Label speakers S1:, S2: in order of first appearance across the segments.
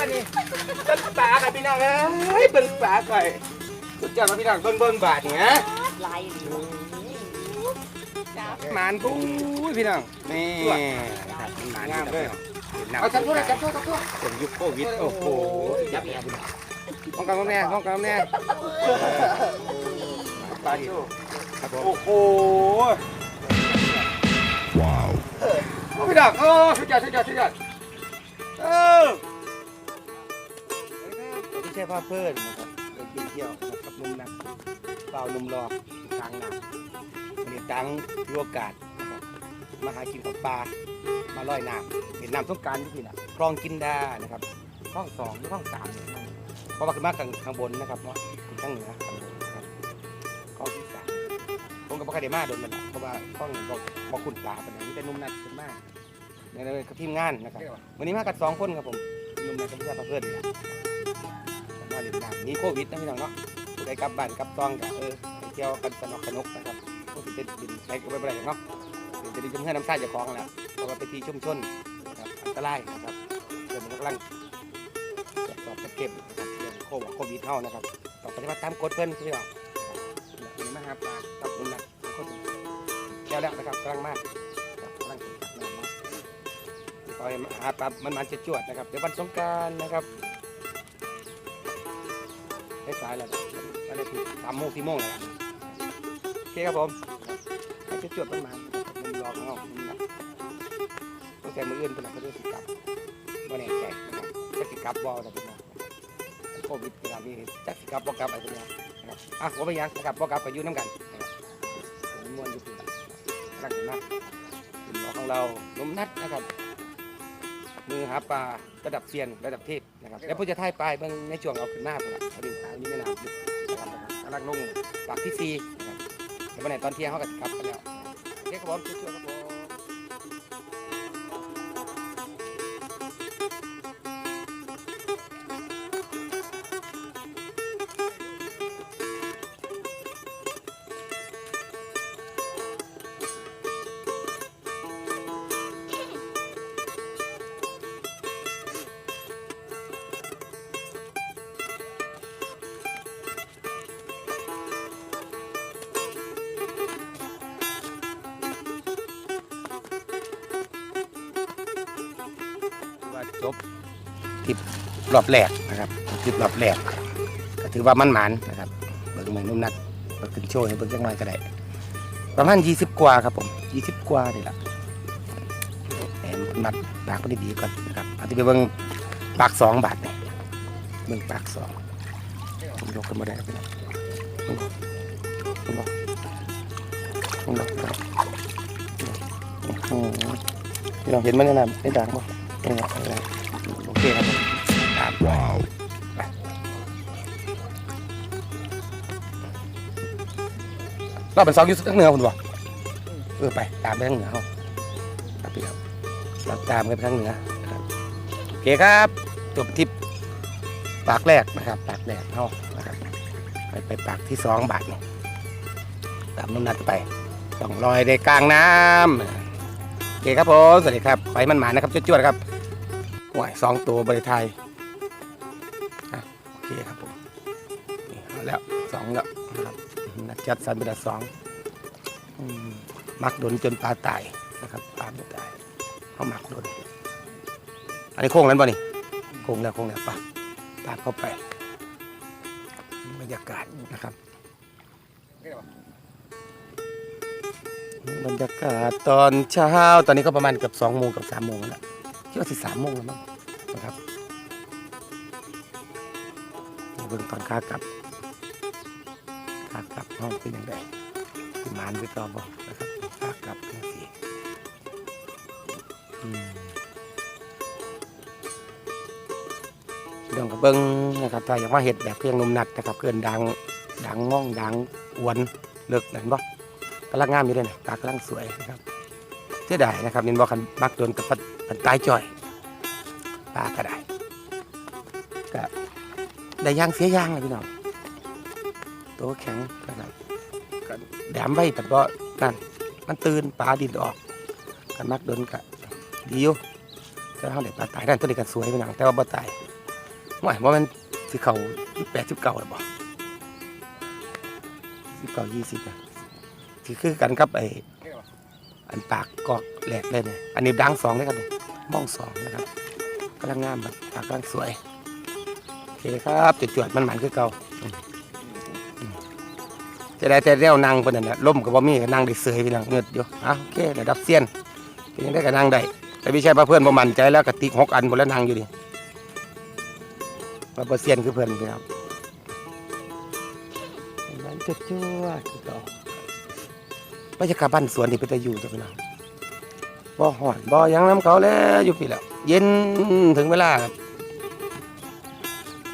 S1: บัดนี้เบิ่งปลาค่ะพี่น้องเอ้ยเบิ่งปลาก่อยสุดยอดมาพี่น้องเบิ่งเบิ่งบาทนี่ฮะ
S2: ลายหรือ
S1: หมานปุ้ยพี่น้องนี่ครับหมานงามเลยเอาจับตัวจับตัวจับตัวเป็นยุคโควิดโอ้โหยับยับป้องกันป้องแน่ป้องกันแน่ปลาดิครับผมโอ้โหว้าวพี่น้องโอ้สุดยอดสุดยอดสุดยอดเออ พี่แช่ผ้าเพื่อนนะครับเป็นกินเที่ยวกับนุ่มนักเปล่านุ่มรอทางน้ำมีตังถือโอกาสมาหากินกับปลามาล่อยน้ำเห็นน้ำสงการที่นี่นะคลองกินดานะครับคลองสองหรือคลองสามเพราะว่าขึ้นมาข้างข้างบนนะครับเนาะขึ้นข้างเหนือข้างบนครับคลองที่สามผมกับพ่อคาเดมาโดนมันเพราะว่าคลองบอกบอกคุณปลาเป็นอย่างนี้แต่นุ่มนัดขึ้นมากในในทีมงานนะครับวันนี้มากันสองคนครับผมนุ่มนัดกับพี่ชายเพื่อนนะ นน้โควิดนะพี่น้องเนาะผู้ใดกลับบ้านกลับซองกับเออไปเที่ยวกันสนุกสนุกนะครับก็สิเป็นบินไปก็ไม่เป็นไรหรอกเนาะจะดีจมเพื่อนน้ำใต้เจ้องแล้วเพราะว่าไปที่ชุมชนนะครับอันตรายนะครับเดี๋ยวมันกำลังตรวจสอบเก็บนะครับเรื่องโควิดโควิดเท่านะครับต่อปฏิบัติตามกฎเพิ่อนที่ว่านี่มาหาปลาตับอุ่นนะคนแก้วแล้วนะครับกำลังมากกำลังจับน้ำมาคอยหาปลามันมันจะจวดนะครับเดี๋ยววันสงการนะครับ ได้สายแล้วนะวันอาทิตย์สามโมงสี่โมงแล้วโอเคครับผมให้จุดจวดมันมามันรอของเรานะตั้งแต่มืออื่นเป็นอะไรก็เรื่องสิกับว่าแน่ใจนะครับจะสิกับบอลนะพี่น้องโควิดขนาดนี้จะสิกับบอกลับอะไรเป็นยังนะครับอะว่าไปยังนะครับบอกลับไปยู่น้ำกันมมวนอยู่ที่รักมากเป็นรอของเราลมนัดนะครับ มือหาปลาระดับเซียนระดับเทพนะครับแล้วผมจะถ่ายปลายเบิ่งในช่วงเอาขึ้นหน้าผมละเอาดึงขาวนี่ไม่นานนะครับกำลังลงปากที่ซีนะครับเดี๋ยววันไหนตอนเที่ยงเขาก็กลับกันแล้วโอเคครับผมช่วยๆ จบทริปรอบแรกนะครับทริปรอบแรกก็ถือว่ามันหมานนะครับเบิ่งเหมือนนุ่มนัดเบิ่งขึ้นโชว์ให้เบิ่งจังน่อยก็ได้ประมาณ20กว่าครับผม20กว่านี่แหละแหมมัดปากก็ดีๆก่อนนะครับเอาที่ไปเบิ่งปากสองบาทนี่เบิ่งปากสองผมยกขึ้นมาได้ครับพี่น้องเบิ่งบ่เบิ่งบ่เบิ่งบ่ครับโอ้โหพี่น้องเห็นมันในน้ำในด่างบ่ โอเคครับผมครับว้าวเราเป็นสองอยุทธ์เหนือคุณบอกเออไปตามไปทางเหนือเขาครับพี่ครับเราตามกันไปทางเหนือครับโอเคครับจบทริปปากแรกนะครับ ปากแรกเขานะครับไปไปปากที่สองบาทเนี่ยตามนุ่นนัดไปต้องลอยในกลางน้ำโอเคครับผม สวัสดีครับ ไปมันหมานะครับจวดๆครับ หวยสองตัวบริไทยอะโอเคครับผมนี่เอาแล้วสองแล้วนะครับนักจัดสันเป็นอัดสองมักโดนจนปลาตายนะครับปลาไม่ตายเขามักโดนอันนี้โค้งแล้วบ่นี่โค้งแล้วโค้งแล้วปะตาเข้าไปบรรยากาศนะครับบรรยากาศตอนเช้าตอนนี้ก็ประมาณเกือบสองโมงกับสามโมงแล้ว คิดว่าสิสามโมงแล้วมั้งนะครับเบิ่งตอนขากลับขากลับห้องเป็นยังไงที่มานไปต่อบ่นะครับขากลับเป็นสิเรื่องกับเบิ้งนะครับถ้าอยากว่าเห็ดแบบเพียงนมนัดนะครับเกินดังดังง่องดังอ้วนเลิกนั่นบ่กำลังงามอยู่เลยนะตากำลังสวยนะครับ สียดายนะครับนินบอกคันมักโดนกับปัดตายจ่อยปลาก็ได้ก็ได้ย่างเสียย่างเลยพี่น้องตัวแข็งนะครับก็แดมไว้ปัดบ่นั่นมันตื่นปลาดินออกกันมักโดนก็ดีอยู่แต่เขาได้ปลาตายนั่นตัวนี้ก็สวยพี่น้องแต่ว่าบ่ตายว่าว่ามันสิเขาที่แปดสิบเก้าหรือเปล่าสิบเก้ายี่สิบอะที่คือกันกับไอ อันปากกอกแหลกเลยเนี่ย อันนี้ดังสองเลยครับเนี่ยมองสองนะครับกำลังงามแบบปากกำลังสวย โอเคครับจุดจวดๆมันหมันคือเก่าจะได้แต่เรี่ยวนั่งเป็นนั่นแหละล่มกับบ่มีก็นั่งได้เสยพี่น้องเงือดอยู่อะโอเคระดับเซียนเป็นยังได้ก็นั่งได้แต่ไม่ใช่ว่าเพื่อนบ่มันใจแล้วกติกหกอันหมดแล้วนั่งอยู่ดิมาเปอร์เซียนคือเพื่อนพี่ครับมันจะชั่วคือต่อ บรรยากาศบ้านสวนที่เป็นตะอยู่จ้ะพี่น้องบ่หอนบ่ยังน้ำเขาแล้วอยู่พี่แล้วเย็นถึงเวลาครับ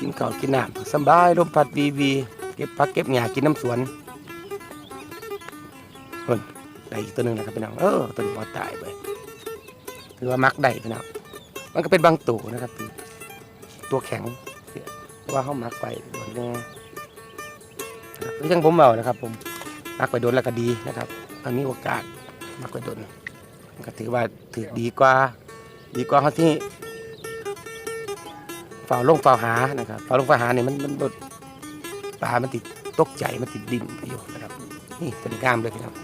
S1: กินข้าวกินน้ำสบายลมพัดวีวีเก็บผักเก็บหญ้ากินน้ำสวนเพิ่นได้อีกตัวหนึ่งนะครับพี่น้องเออตัวนี้บ่ตายไปคือว่ามักได้พี่น้องมันก็เป็นบางตัวนะครับพี่ตัวแข็งว่าเขามักไปโดนแน่นะครับก็ยังผมเบานะครับ ผมมักไปโดนแล้วก็ดีนะครับ อันนี้โอกาสมักไปโดนก็ถือว่าถือดีกว่า ดีกว่าเขาที่ฝ่าลงฝ่าหานะครับฝ่าลงฝ่าหาเนี่ยมันมันบดปลา มันติดตกใจมันติดดินอยู่นะครับ นี่เป็นงามเลยครับ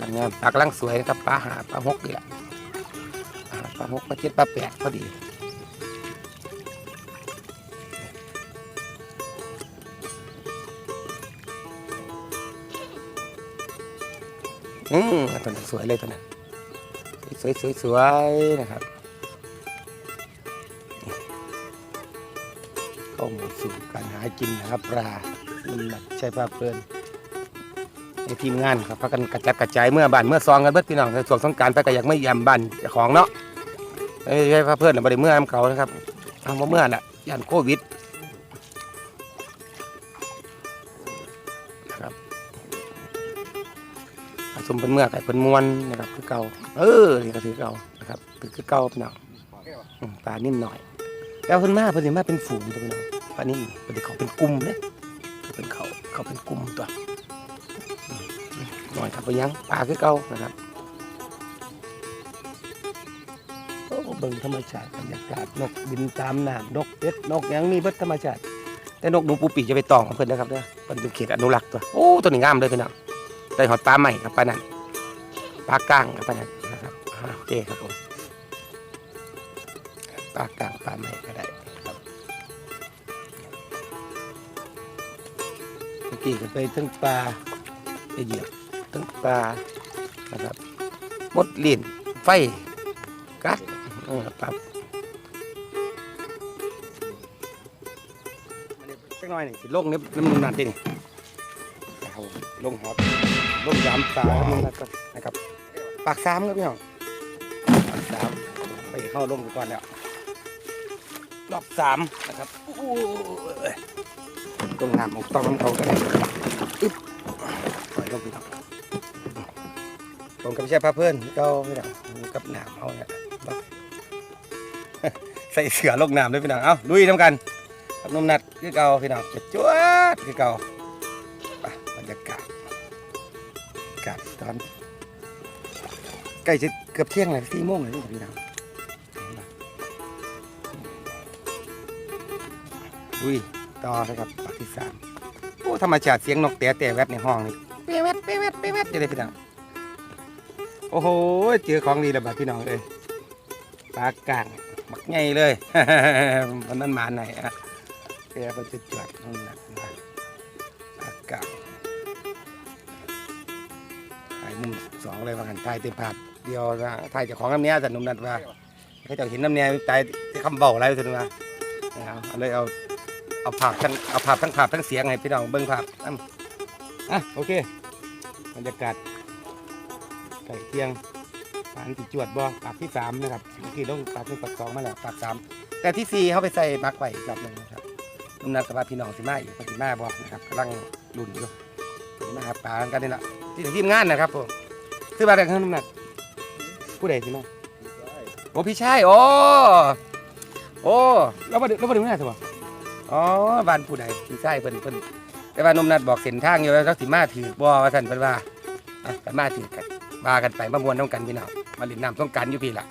S1: ลังงามปลากลังสวยนะครับปลาหาปลาหกนี่แหละปลาหกปลาเจ็ดปลาแปดพอดี อืมตัวนั้นสวยเลยตัวนั้น สวยสวยสวยนะครับเข้ามาสู่การหากินนะครับปลามันแบบใช่ภาเพลินในทีมงานครับพากันกระจัดกระจายเมื่อบ้านเมื่อซองกันเบิดพี่น้องในส่วนสงการไปก็อยากไม่ยำบ้านเจ้าของเนาะเอ้ยใช่ภาเพลินน่ะบ่ได้เมื่อน้ำเขานะครับเอาเมื่อน่ะยันโควิด เป็นเมื่อไก่เป็นมวนนะครับคือเก่าเออนี่ก็ถือเก่านะครับคือเก่าพี่น้องปลานิ่มหน่อย แล้วเพิ่นมาเพิ่นสิมาเป็นฝูงตัวพี่น้องปลานิ่มเพิ่นสิเขาเป็นกลุ่มเนี่ยเป็นเขาเขาเป็นกลุ่มตัวหน่อยครับไปยังปลาคือเก่านะครับโอ้เบิ่งธรรมชาติบรรยากาศนกบินตามน้ำนกเป็ดนกยังมีเบิดธรรมชาติแต่นกหนูปูปีจะไปตองของเพิ่นนะครับเด้อเพิ่นเป็นเขตอนุรักษ์ตัวโอ้ตัวนี้งามเลยพี่น้อง ได้หอดปลาใหม่ครับปลานั่นปลาก้างครับปลานั่นนะครับโอเคครับผมปลาก้างปลาใหม่ก็ได้ครับเมื่อกี้ก็ไปทั้งปลาไปเหยียบทั้งปลานะครับมดลิ้นไฟกัดเออปลาจักหน่อยนี่สิลงเนี่ยมันนั่นดินี่ เอาลงหอดร่มยามตาครับนี่นะครับนะครับ ปากสามครับพี่น้องปากสามไปเข้าร่มกันก่อนแล้วรอบสามนะครับโอ้ยตรงน้ำของต้องน้ำเขากันอึ๊บปล่อยลงพี่น้องตรงกับพี่ชายพาเพื่อนเก้าพี่น้องกับน้ำเอาเนี่ยบักใส่เสือลงน้ำด้วยพี่น้องเอ้าลุยทำกันกับนมนัดคือเก่าพี่น้องจะจวดคือเก่า ใกล้จะเกือบเที่ยงเลยสี่โมงเลยลูกพี่น้องดุยต่อเลยครับปากที่สามโอ้ธรรมชาติเสียงนกแต่แต่แวดในห้องนี่เป๊ะแวดเป๊ะแวดเป๊ะแวดจะได้พี่น้องโอ้โหเจอของดีแล้วบัดพี่น้องเลยปลากางบักใหญ่เลยมันนั้นมาไหนอะเดี๋ยวมันจะจวดนั้นนะปลากางถ่ายมุมสองเลยว่าหันถ่ายเต็มภาพ เดียวนะถ่ายจากของน้ำเนี้ยแต่หนุ่มนัดว่าเขาเจะเห็นน้ำเนี้ยตายที่คำบอกอะไรถึงว่าเอาเอาเลยเอาเอาภาพทั้งเอาภาพทั้งภาพทั้งเสียงให้พี่น้องเบิ้งภาพอะอะโอเคบรรยากาศไก่เทียงปานติจวดบ่ปากที่สามนะครับเมื่อกี้ต้องปากที่ปากสองมาแล้วปากสามแต่ที่สี่เขาไปใส่มักไว้อีกรอบหนึ่งนะครับนุ่มนัดกับว่าพี่น้องสิมาอีกสิมาบอกนะครับกำลังลุ้นอยู่สิมาหาปลากันนี่แหละที่ทีมงานนะครับผมซื้อมาแต่ข้างน้ำหนัก ผู้ใดสิมาโอ้พี่ชายโอ้โอ้แล้วมาดูแล้วมาดูหน้าสิวะอ๋อบ้านผู้ใดพี่ชายเพิ่นเพิ่นแต่ว่านมนัดบอกเส้นทางอยู่แล้วสักสิมาถือบ่ว่าท่านเพิ่นว่าอะกันมาถือกันว่ากันไปมามวนน้ำกันพี่น้องมาเล่นน้ำสงกรารอยู่พี่ล่ะ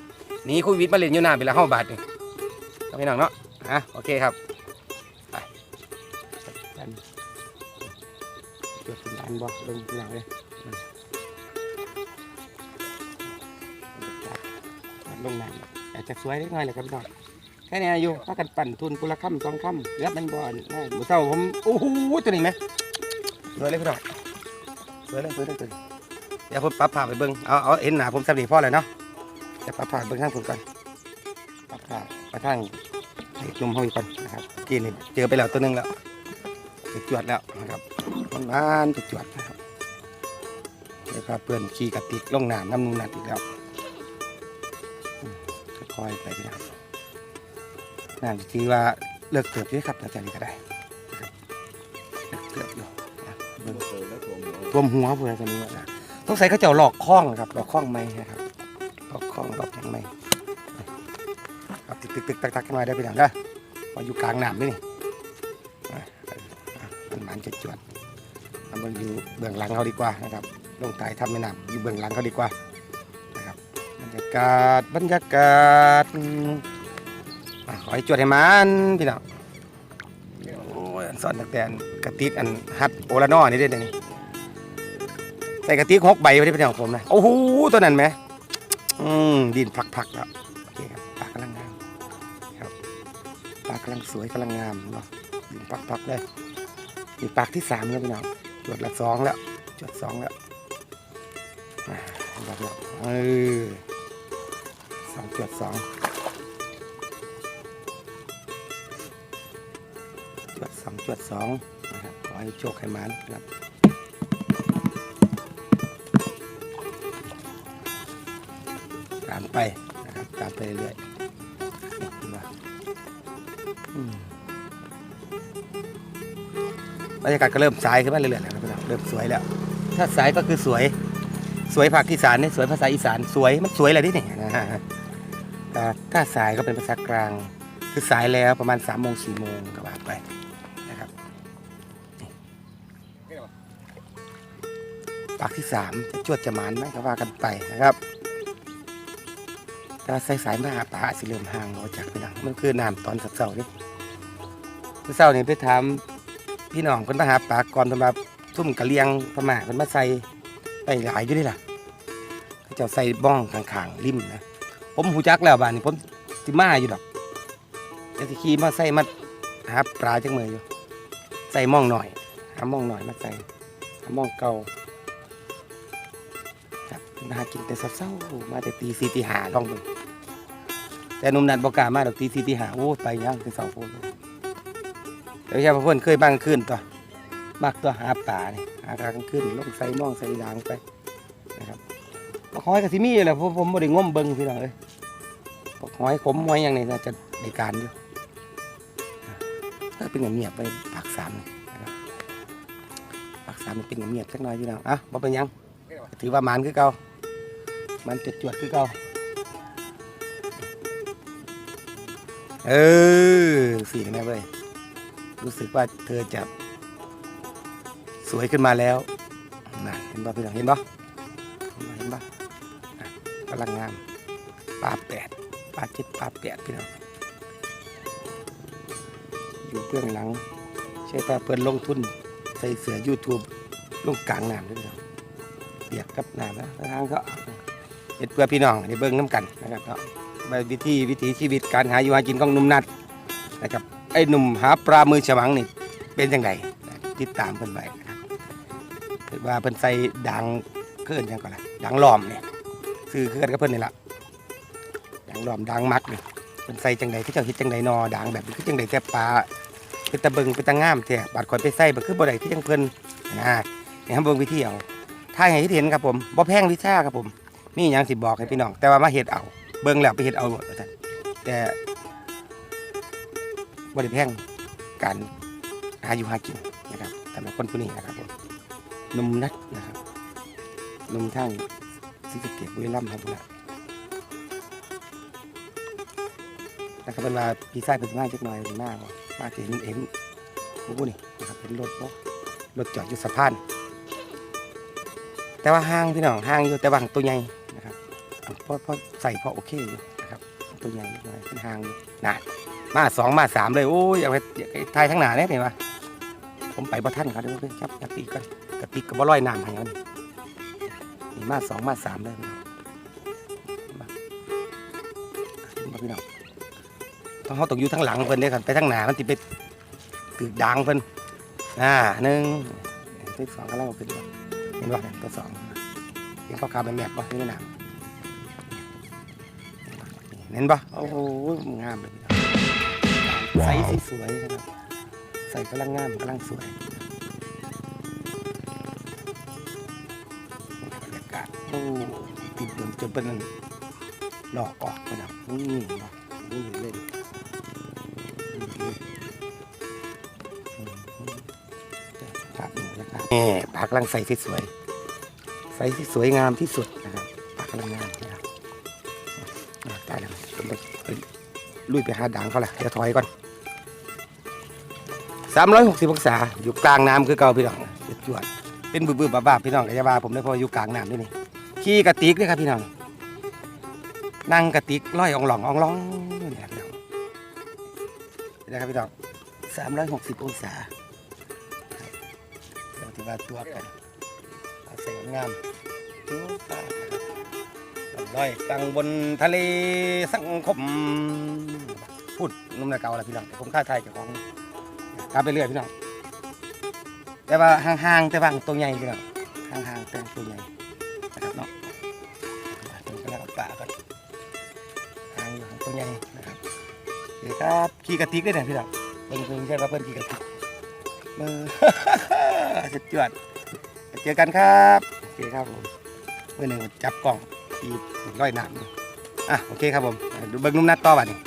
S1: หนีโควิดมาเล่นอยู่น้ำพี่ละเฮาบาทนี่เอาพี่น้องเนาะอะโอเคครับไปดันจดถึงอันบ่ลงหนังเลย ลงนังอาจจะสวยเล็กน้อยเลยครับพี่น้องแค่นี้อยู่ถ้ากันปั่นทุนกุละค่ำสองค่ำแล้วมันบ่อนได้หมูเศร้าผมโอ้โหตัวนี้ไหมสวยเลยพี่น้องสวยเลยสวยเลยตัวนี้เดี๋ยวผมปรับผ่าไปเบิ้งเอาเอาเห็นหนาผมสำเร็จพ่อเลยเนาะเดี๋ยวปรับผ่าเบิ้งข้างผมก่อนปรับผ่าไปทางให้นมห้อยก่อนนะครับกินเจอไปแล้วตัวหนึงแล้วจุดจวดแล้วนะครับมันบานจุดจวดนะครับเดี๋ยวพาเพื่อนขี่กระติกลงน้ำน้ำนูนัดอีกแล้ว ค่อยๆไปนะครับน้ำที่ว่าเลิกเกิดด้วยครับอาจารย์นี่ก็ได้เลิกเกิดอยู่นะเบิ่งท่วมหัวเพื่อนอาจารย์นี่ว่านะต้องใส่เขาเจ้าหลอกคล้องนะครับหลอกคล้องไม้นะครับหลอกคล้องหลอกยังไม้ครับตึกตึกตักตักกันมาได้พี่น้องเด้อพออยู่กลางน้ำนี่นี่มันมันจะจวดเอามันอยู่เบื้องหลังเขาดีกว่านะครับลงใต้ทำไม่น้ำอยู่เบื้องหลังเขาดีกว่าากาศบรรยากาศอืมอะขอให้จวดให้มันพี่น้องโอ้ยอันสอนตั้งแต่อันกระติกอันฮัดโอลานอนี่เด้เดี๋ยนี่ใส่กระติกหกใบไว้ที่พี่น้องผมนะโอ้โหตัวนั้นไหมอืมดินพักๆแล้วโอเคครับปลากำลังงามครับปลากำลังสวยกำลังงามเนาะยิงปักปักๆเลยนี่ปากที่สามแล้วพี่น้องจวดละสองแล้วจวดสองแล้วอ่าแบบนี้เออ สองจวดสองจวดสองจวดสองนะครับ ขอให้โชคให้มันครับการไปนะครับตามไปเรื่อยบรรยากาศก็เริ่มสายขึ้นมาเรื่อยๆแล้วครับเริ่มสวยแล้ว ถ้าสายก็คือสวย สวยภาคอีสานนี่สวยภาษาอีสานสวยมันสวยอะไรที่นี่นะฮะ ถ้าสายก็เป็นภาษากลาง คือสายแล้วประมาณ3ามโมงสี่โมงก็ว่าไปนะครับปากที่สามจะจวดจะหมานไหมก็ว่ากันไปนะครับถ้าใส่สายมาหาปลาสิเริ่มห่างออกจากพี่น้องมันคือน้ำตอนสเสาร์นี่เมื่อเสาร์นี่ไปถามพี่น้องคนมาหาปลาก่อนเพิ่นมาทุ่มกะเลียงพม่าเพิ่นมาใส่ไปหลายอยู่นี่ล่ะเจ้าใส่บ้องขางๆริมนะ ผมหูจักแล้วบ้านนี้ผมสิมาอยู่ดอกแต่สิขี่มาใส่มาหาปลาจังมืออยู่ ใส่ม่องหน่อยหาม่องหน่อยมาใส่หาม่องเก่าครับมากินแต่เศร้าๆมาแต่ตีสี่ตีห้าลองดูแต่นุ่มนัดบอกกามาดอกตีสี่ตีห้าโอ้ไปย่างถึงเสาโพนเดี๋ยวใช่พ่อเพื่อนเคยบ้างขึ้นตัวมักตัวหาป่านี่หากลางขึ้นลงใส่หมองใส่ดางไปนะครับปลาหอยกับซิมี่แหละผมผมบ่ได้งมเบิ่งพี่น้องเอ้ย หอยขมหอยอย่างนี้น่าจะได้การอยู่ถ้าเป็นเงียบไปปากสามนะครับปากสามมันเป็นเงียบสักหน่อยพี่น้องอะบ่เป็นยังถือว่ามันคือเก่ามันจวดๆคือเก่าเออสีนะเว้ยรู้สึกว่าเธอจะสวยขึ้นมาแล้วน่ะเห็นป่ะพี่น้องเห็นป่ะเห็นป่ะกำลังงามปลาแปด ปลาเจ็ดปลาแปดพี่น้องอยู่เบื้องหลัง ใช่ป่ะเพื่อนลงทุน ใส่เสือ YouTube ลงกลางน้ำด้วยพี่น้องเปียกกับน้ำนะทางก็เห็ดเพื่อพี่น้องในเบื้องน้ำกันนะครับเนาะวิธีวิถีชีวิตการหาอยู่หากินของหนุ่มนัดนะครับไอ้หนุ่มหาปลามือฉมังนี่เป็นยังไงติดตามเพิ่นไว้นะครับคือว่าเพิ่นใส่ดังเกินยังก่อนละดังล้อมเนี่ยคือคือกันกับเพิ่นนี่ละ ดังล้อมดังมักนี่เพิ่นใส่จังใดคือเจ้าเฮ็ดจังใดนอดังแบบนี้คือจังใดแต่ปลาเป็นตะเบิงเป็นตะงามแท้บาดข่อยไปใส่บ่คือบ่ได้คือจังเพิ่นนะนี่ครับเบิ่งวิธีเอาถ้าให้เห็นครับผมบ่แพงวิชาครับผมมีหยังสิบอกให้พี่น้อง แต่ว่ามาเฮ็ดเอา เบิ่งแล้วไปเฮ็ดเอาหมดแต่บ่ได้แพงการหาอยู่หากินนะครับสำหรับคนผู้นี้นะครับผมนมนัดนะครับนมทางศรีสเกษบุรีรัมย์ครับผม นะครับเป็นว่าพี่าเป็นสิมาจักหน่อยเป็นมาบ่มาเห็นเห็นผู้นี่นะครับเป็นรถรถจอดอยู่สะพาน แต่ว่าห้างพี่น้องห้างอยู่แต่ว่าตัวใหญ่นะครับเพอพอใส่พอโอเคอยู่นะครับตัวใหญ่นิดหน่อยเป็นหางอยู่นะมาสองมาสามเลยโอ้ยอยากไปอยากไปทายทั้งหนาเนี่ยเห็นปะผมไปบ่ท่านเขาเดี๋ยวไปจับจับตีกันกระติกกับบ่ลอยน้ำให้เขานี่นี่มาสองมาสามเลยพี่น้องมาพี่น้อง เขาตกอยู่ทั้งหลังเพิ่นเด้อครับไปทั้งหนามันติไปตึกดังเพิ่นอ่าหนึ่งที่สองก็เล่าขึ้นเห็นบ่เนี่ยตัวสองเห็นข้าวขาวแบบแบบบ่นี่หน้ำเห็นบ่โอ้โหงามเลยใสสวยนะครับใส่กำลังงามกำลังสวยบรรยากาศโอ้ติดเดิมจนเป็นหลอกออกไปนะนี่เนาะนี่เล่น นี่นะครับนี่ปากกำลังใสที่สวยใสที่สวยงามที่สุดนะครับปากกำลังงามนะครับตายแล้วผมไปลุยไปหาด่างเขาแหละเดี๋ยวถอยก่อนสามร้อยหกสิบองศาอยู่กลางน้ำคือเก่าพี่น้องเด็ดจวดเป็นบื้อๆบ้าๆพี่น้องกายาบาผมได้พออยู่กลางน้ำนี่นี่ขี่กระติกเลยครับพี่น้องนั่งกระติกร้อยอองหลองอองร้องนี่แหละพี่น้องนี่นะครับพี่น้องสามร้อยหกสิบองศา เดี๋ยวที่ว่าตัวกันอาใส่งามตัวปลานะครับร้อยกลางบนทะเลสังคมพูดนุ่มนาเก่าละพี่น้องผมค่าไทยเจ้าของตามไปเรื่อยพี่น้องแต่ว่าห่างๆแต่ว่าตัวใหญ่พี่น้องห่างๆแต่ตัวใหญ่นะครับเนาะตัวกำลังปลากันห่างอยู่ตัวใหญ่นะครับเดี๋ยวครับขี่กระติกได้ไหนพี่น้องเพิ่งเพิ่งใช่ว่าเพิ่นขี่กระติกมือ สุดยอดเจอกันครับโอเคครับผมเมื่อหนึ่งจับกล่องขี่ร้อยหน้ำอะโอเคครับผมดูเบิ้งนุ่มนัดต่อบัดนี้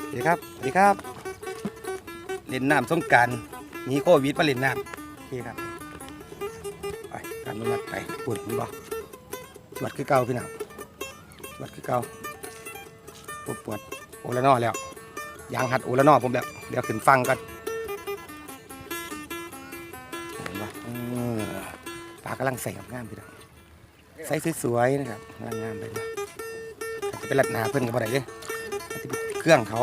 S1: สวัสดีครับสวัสดีครับ เล่นน้ำสงการหนีโควิดมาเล่นน้ำโอเคครับไปตามนุ่มนัดไปปุ่นบ่จวดคือเก่าพี่น้องจวดคือเก่าปวดปวดโอละนอแล้วยางหัดโอละนอผมแล้วเดี๋ยวขึ้นฟังกันากำลังใส่กับงามพี่น้องใส่สวยๆนะครับงามงามๆเลยนะจะเป็นลัดหนาเพิ่อนกับอะไรเด้อาจจะเป็นเครื่องเขา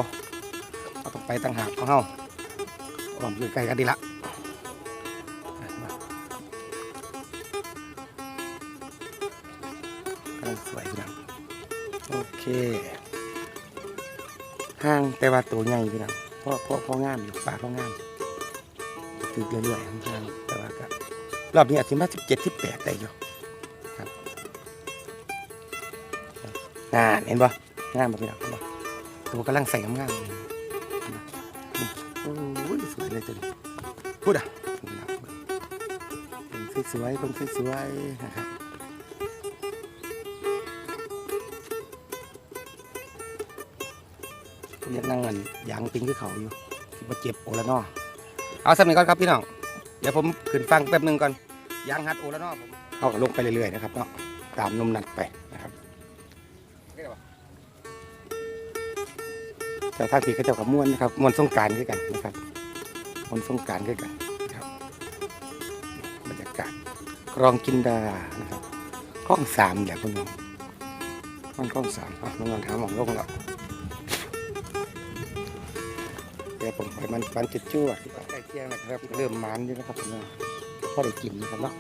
S1: เอาต้องไปตั้งหากของเฮาผมอยู่ใกลกันดีละกำลังสวยพี่น้องโอเคห้างแต่ว่าตัวใหญ่พี่น้องเพราะเพราะเพราะงามอยู่ปลาเพราะงามถือเรื่อยๆห่างๆ รอบนี้อาจจะมาสิบเจ็ดสิบแปดได้อยู่ครับน่าเห็นปะงามปะพี่น้องเห็นปะตัวกำลังใส่งามๆเลยโอ้ยสวยเลยตัวนี้พูดอะเป็นสวยเป็นสวยนะครับยากนั่งกันยางปิงที่เขาอยู่มาเจ็บโอละนอเอาสักหนึ่งก่อนครับพี่น้อง ดี๋ยวผมขึ้นฟังแป๊บหนึงก่อนยางหัดโอละนอผมเอาลงไปเรื่อยๆนะครับเนาะตามนมนัดไปนะครับแต่ถ้าพี่เขาเจ้ากับม้วนนะครับม้วนสงการด้วยกันนะครับคนสงการด้วยกันครับบรรยากาศคลองกินดานะครับคลองสามแหละคุณน้องมันคลองสามอะน้องๆถามหมองโลงแล้วเดี๋ยวผมไปมันปันจุดชั่วที่ใกล้เียงนะครับเริ่มมันอยู่นะครับนะพอได้กินนะครับเนาะ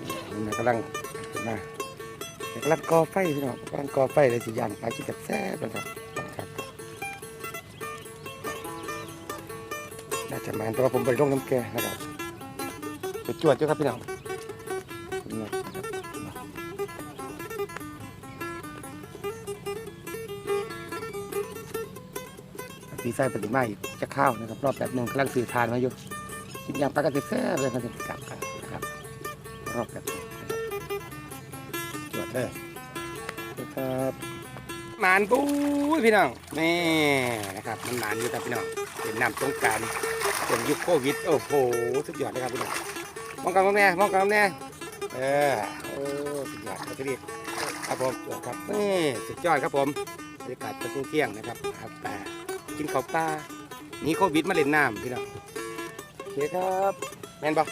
S1: นี่มันกำลังนมากำลังก่อไฟพี่น้องกำลังก่อไฟเลยสิย่างปลาชิดแซ่บนะครับครับน่าจะมาแต่ว่าผมไปลงน้ำแกนะครับจวดจวดๆเจ้าครับพี่น้อง ปีไส้ปฏิมาอีกจะเข้าวนะครับ รอบแบบหนึ่งกำลังสื่อทานมาอยู่กินยางปลากระเทียมแซ่บเลยครับกลับกันนะครับ รอบแบบหนึ่งนะครับจวดเลยนะครับหมานปุ้ยพี่น้องนี่นะครับมันหมานอยู่ครับพี่น้องเป็นน้ำสงการเป็นยุคโควิดโอ้โหสุดยอดเลยครับพี่น้องมองกันมองแน่มองกันมองแน่เออโอ้สุดยอดครับพี่ครับผมจครับนี่สุดยอดครับผมบรรยากาศตอนเที่ยงนะครับครับแต่ กินข้าวปลาหนีโควิดมาเล่นน้ำพี่น้องโอเคครับ แมนบอ